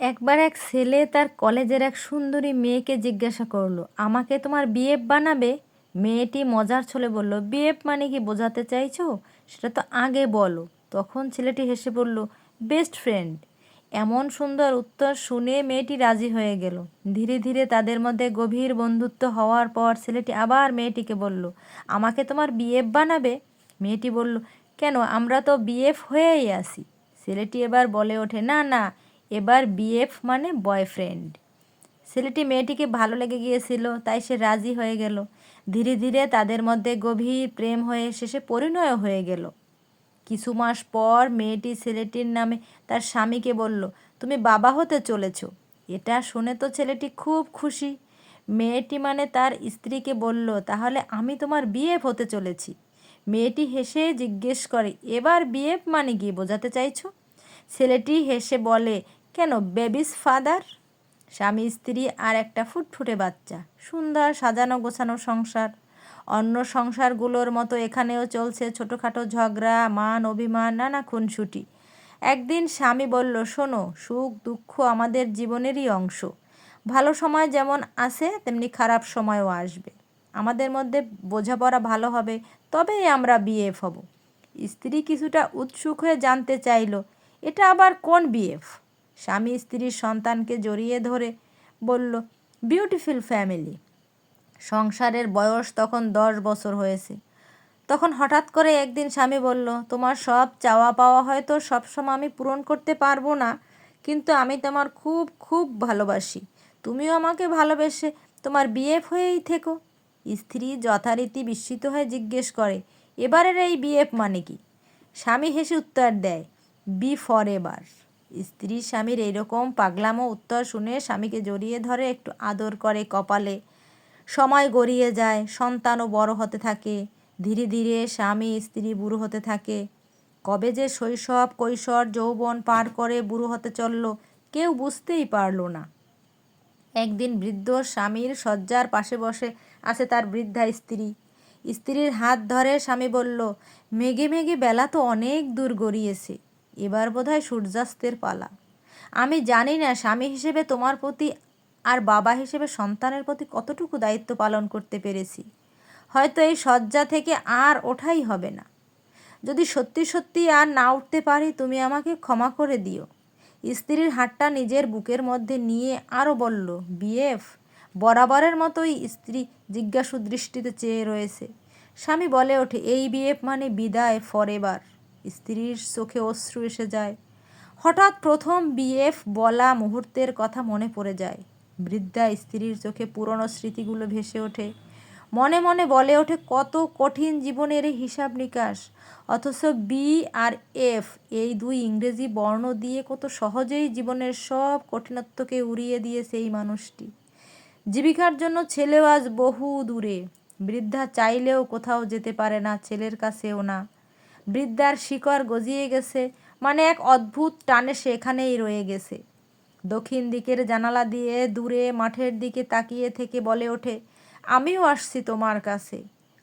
একবার এক ছেলে তার কলেজের এক সুন্দরী মেয়েকে জিজ্ঞাসা করল, আমাকে তোমার বিএফ বানাবে? মেয়েটি মজার ছলে বলল বিএফ মানে কি বোঝাতে চাইছো? সেটা তো আগে বলো। তখন ছেলেটি হেসে বলল বেস্ট ফ্রেন্ড। এমন সুন্দর উত্তর শুনে মেয়েটি রাজি হয়ে গেল। ধীরে ধীরে তাদের মধ্যে গভীর বন্ধুত্ব হওয়ার পর ছেলেটি আবার মেয়েটিকে বলল, আমাকে তোমার বিএফ বানাবে? মেয়েটি বলল, কেন? আমরা তো বিএফ হয়েই আসি ছেলেটি এবার বলে ওঠে, না না এবার বিএফ মানে বয়ফ্রেন্ড। ছেলেটি মেয়েটিকে ভালো লেগে গিয়েছিল, তাই সে রাজি হয়ে গেল। ধীরে ধীরে তাদের মধ্যে গভীর প্রেম হয়ে শেষে পরিণয় হয়ে গেল। কিছু মাস পর মেয়েটি ছেলেটির নামে তার স্বামীকে বলল, তুমি বাবা হতে চলেছ। এটা শুনে তো ছেলেটি খুব খুশি। মেয়েটি মানে তার স্ত্রীকে বলল, তাহলে আমি তোমার বিএফ হতে চলেছি। মেয়েটি হেসে জিজ্ঞেস করে, এবার বিএফ মানে কি, বোঝাতে চাইছো? ছেলেটি হেসে বলে, কেন, বেবিস ফাদার? স্বামী, স্ত্রী আর একটা ফুটফুটে বাচ্চা। সুন্দর সাজানো গোছানো সংসার। অন্য সংসারগুলোর মতো এখানেও চলছে ছোটোখাটো ঝগড়া, মান, অভিমান, নানা খুনসুটি। একদিন স্বামী বলল, শোনো, সুখ, দুঃখ আমাদের জীবনেরই অংশ। ভালো সময় যেমন আসে তেমনি খারাপ সময়ও আসবে। আমাদের মধ্যে বোঝাপড়া ভালো হবে, তবেই আমরা বিএফ হব। স্ত্রী কিছুটা উৎসুক হয়ে জানতে চাইল এটা আবার কোন বিএফ স্বামী স্ত্রীর সন্তানকে জড়িয়ে ধরে বলল বিউটিফুল ফ্যামিলি সংসারের বয়স তখন দশ বছর হয়েছে। তখন হঠাৎ করে একদিন স্বামী বলল, তোমার সব চাওয়া পাওয়া হয়তো সবসময় আমি পূরণ করতে পারব না, কিন্তু আমি তোমার খুব খুব ভালোবাসি। তুমিও আমাকে ভালোবেসে তোমার বিএফ হয়েই থেকো। স্ত্রী যথারীতি বিস্মিত হয়ে জিজ্ঞেস করে, এবারের এই বিএফ মানে কি? স্বামী হেসে উত্তর দেয় বি ফর এবার স্ত্রী স্বামীর এইরকম পাগলামো উত্তর শুনে স্বামীকে জড়িয়ে ধরে, একটু আদর করে কপালে। সময় গড়িয়ে যায়, সন্তানও বড় হতে থাকে। ধীরে ধীরে স্বামী স্ত্রী বুড়ো হতে থাকে। কবে যে শৈশব, কৈশোর, যৌবন পার করে বুড়ো হতে চলল, কেউ বুঝতেই পারল না। একদিন বৃদ্ধ স্বামীর শয্যার পাশে বসে আছে তার বৃদ্ধা স্ত্রী। স্ত্রীর হাত ধরে স্বামী বলল, মেঘে মেঘে বেলা তো অনেক দূর গড়িয়েছে। এবার বোধহয় সূর্যাস্তের পালা। আমি জানি না স্বামী হিসেবে তোমার প্রতি আর বাবা হিসেবে সন্তানের প্রতি কতটুকু দায়িত্ব পালন করতে পেরেছি। হয়তো এই শয্যা থেকে আর ওঠাই হবে না। যদি সত্যি সত্যি আর না উঠতে পারি, তুমি আমাকে ক্ষমা করে দিও। স্ত্রীর হাতটা নিজের বুকের মধ্যে নিয়ে আরও বলল বিএফ বরাবরের মতোই স্ত্রী জিজ্ঞাসু দৃষ্টিতে চেয়ে রয়েছে। স্বামী বলে ওঠে, এই বিএফ মানে বিদায় ফর এবার স্ত্রীর চোখে অশ্রু এসে যায়। হঠাৎ প্রথম বিএফ বলা মুহূর্তের কথা মনে পড়ে যায়। বৃদ্ধা স্ত্রীর চোখে পুরনো স্মৃতিগুলো ভেসে ওঠে। মনে মনে বলে ওঠে, কত কঠিন জীবনের এই হিসাব নিকাশ। অথচ বি আর এফ, এই দুই ইংরেজি বর্ণ দিয়ে কত সহজেই জীবনের সব কঠিনত্বকে উড়িয়ে দিয়েছে এই মানুষটি। জীবিকার জন্য ছেলেও আজ বহু দূরে। বৃদ্ধা চাইলেও কোথাও যেতে পারে না, ছেলের কাছেও না। বৃদ্ধার শিকড় গজিয়ে গেছে মানে এক অদ্ভুত টানে সেখানেই রয়ে গেছে। দক্ষিণ দিকের জানালা দিয়ে দূরে মাঠের দিকে তাকিয়ে থেকে বলে ওঠে, আমিও আসছি তোমার কাছে।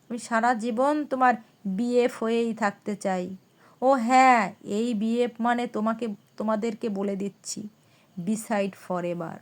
আমি সারা জীবন তোমার বিএফ হয়েই থাকতে চাই। ও হ্যাঁ এই বিএফ মানে তোমাকে, তোমাদেরকে বলে দিচ্ছি বিসাইড ফর এবার